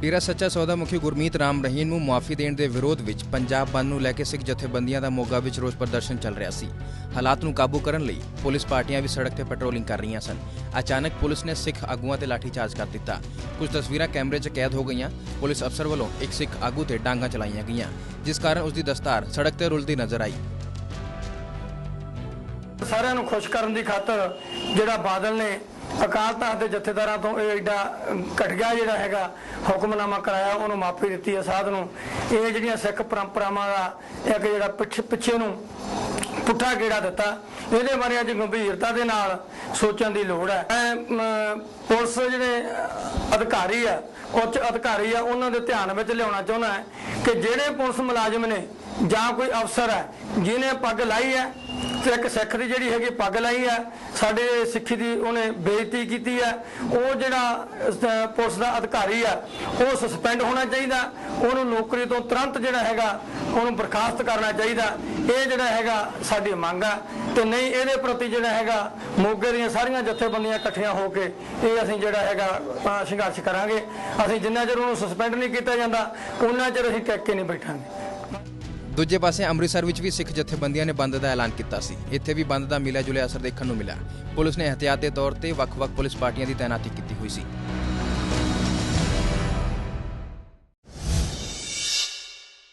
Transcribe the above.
ਡੇਰਾ ਸੱਚਾ ਸੌਦਾ ਮੁਖੀ ਗੁਰਮੀਤ ਰਾਮ ਰਹੀਮ ਨੂੰ ਮੁਆਫੀ ਦੇਣ ਦੇ ਵਿਰੋਧ ਵਿੱਚ ਪੰਜਾਬ ਬੰਦ ਨੂੰ ਲੈ ਕੇ ਸਿੱਖ ਜਥੇਬੰਦੀਆਂ ਦਾ ਮੋਗਾ ਵਿੱਚ ਰੋਸ ਪ੍ਰਦਰਸ਼ਨ ਚੱਲ ਰਿਹਾ ਸੀ। ਹਾਲਾਤ ਨੂੰ ਕਾਬੂ ਕਰਨ ਲਈ ਪੁਲਿਸ ਪਾਰਟੀਆਂ ਵੀ ਸੜਕ ਤੇ ਪੈਟਰੋਲਿੰਗ ਕਰ ਰਹੀਆਂ ਸਨ। ਅਚਾਨਕ ਪੁਲਿਸ ਨੇ ਸਿੱਖ ਆਗੂਆਂ ਤੇ ਲਾਠੀਚਾਰਜ ਕਰ ਦਿੱਤਾ। ਕੁਝ ਤਸਵੀਰਾਂ ਕੈਮਰੇ 'ਚ ਕੈਦ ਹੋ ਗਈਆਂ। ਪੁਲਿਸ ਅਫਸਰ ਵੱਲੋਂ ਇੱਕ ਸਿੱਖ ਆਗੂ ਤੇ ਡਾਂਗਾ ਚਲਾਈਆਂ ਗਈਆਂ, ਜਿਸ ਕਾਰਨ ਉਸ ਦੀ ਦਸਤਾਰ ਸੜਕ ਤੇ ਰੁਲਦੀ ਨਜ਼ਰ ਆਈ। ਸਾਰਿਆਂ ਨੂੰ ਖੁਸ਼ ਕਰਨ ਦੀ ਖਾਤਰ ਜਿਹੜਾ ਬਾਦਲ ਨੇ ਅਕਾਲ ਤਖਤ ਦੇ ਜਥੇਦਾਰਾਂ ਤੋਂ ਇਹ ਐਡਾ ਅਮ, ਘਟੀਆ ਜਿਹੜਾ ਹੈਗਾ ਹੁਕਮਨਾਮਾ ਕਰਾਇਆ ਉਹਨੂੰ ਮਾਫੀ ਦਿੱਤੀ ਹੈ ਸਾਧ ਨੂੰ। ਇਹ ਜਿਹੜੀਆਂ ਸਿੱਖ ਪਰੰਪਰਾਵਾਂ ਦਾ ਇੱਕ ਜਿਹੜਾ ਪਿੱਛੇ ਨੂੰ ਪੁੱਠਾ ਗੇੜਾ ਦਿੱਤਾ ਇਹਦੇ ਬਾਰੇ ਅੱਜ ਗੰਭੀਰਤਾ ਦੇ ਨਾਲ ਸੋਚਣ ਦੀ ਲੋੜ ਹੈ। ਮੈਂ, ਪੁਲਿਸ ਜਿਹੜੇ ਅਧਿਕਾਰੀ ਆ ਉੱਚ ਅਧਿਕਾਰੀ ਆ ਉਹਨਾਂ ਦੇ ਧਿਆਨ ਵਿੱਚ ਲਿਆਉਣਾ ਚਾਹੁੰਦਾ ਹੈ ਕਿ ਜਿਹੜੇ ਪੁਲਿਸ ਮੁਲਾਜ਼ਮ ਨੇ ਜਾਂ ਕੋਈ ਅਫਸਰ ਹੈ ਜਿਹਨੇ ਪੱਗ ਲਾਈ ਹੈ ਤੇ ਇੱਕ ਸਿੱਖ ਦੀ ਜਿਹੜੀ ਹੈਗੀ ਪੱਗ ਲਾਈ ਹੈ ਸਾਡੇ ਸਿੱਖੀ ਦੀ ਉਹਨੇ ਬੇਇੱਜ਼ਤੀ ਕੀਤੀ ਹੈ ਉਹ ਜਿਹੜਾ ਪੁਲਿਸ ਦਾ ਅਧਿਕਾਰੀ ਆ, ਉਹ ਸਸਪੈਂਡ ਹੋਣਾ ਚਾਹੀਦਾ। ਉਹਨੂੰ ਨੌਕਰੀ ਤੋਂ ਤੁਰੰਤ ਜਿਹੜਾ ਹੈਗਾ, ਉਹਨੂੰ ਬਰਖਾਸਤ ਕਰਨਾ ਚਾਹੀਦਾ। ਇਹ ਜਿਹੜਾ ਹੈਗਾ ਸਾਡੀ ਮੰਗ ਆ। ਤੇ ਨਹੀਂ, ਇਹਦੇ ਪ੍ਰਤੀ ਜਿਹੜਾ ਹੈਗਾ, ਮੋਗੇ ਦੀਆਂ ਸਾਰੀਆਂ ਜਥੇਬੰਦੀਆਂ ਇਕੱਠੀਆਂ ਹੋ ਕੇ ਇਹ ਅਸੀਂ ਜਿਹੜਾ ਹੈਗਾ ਸੰਘਰਸ਼ ਕਰਾਂਗੇ। ਅਸੀਂ ਜਿੰਨਾ ਚਿਰ ਉਹਨੂੰ ਸਸਪੈਂਡ ਨਹੀਂ ਕੀਤਾ ਜਾਂਦਾ, ਉਹਨਾਂ ਚਿਰ ਅਸੀਂ ਟਿਕ ਕੇ ਨਹੀਂ ਬੈਠਾਂਗੇ। ਦੂਜੇ ਪਾਸੇ ਅੰਮ੍ਰਿਤਸਰ ਵਿੱਚ ਵੀ ਸਿੱਖ ਜਥੇਬੰਦੀਆਂ ਨੇ ਬੰਦ ਦਾ ਐਲਾਨ ਕੀਤਾ ਸੀ। ਇੱਥੇ ਵੀ ਬੰਦ ਦਾ ਮਿਲਿਆ ਜੁਲਿਆ ਅਸਰ ਦੇਖਣ ਨੂੰ ਮਿਲਿਆ। ਪੁਲਿਸ ਨੇ ਇhtiyat ਦੇ ਤੌਰ ਤੇ ਵੱਖ-ਵੱਖ ਪੁਲਿਸ ਪਾਰਟੀਆਂ ਦੀ ਤਾਇਨਾਤੀ ਕੀਤੀ ਹੋਈ ਸੀ।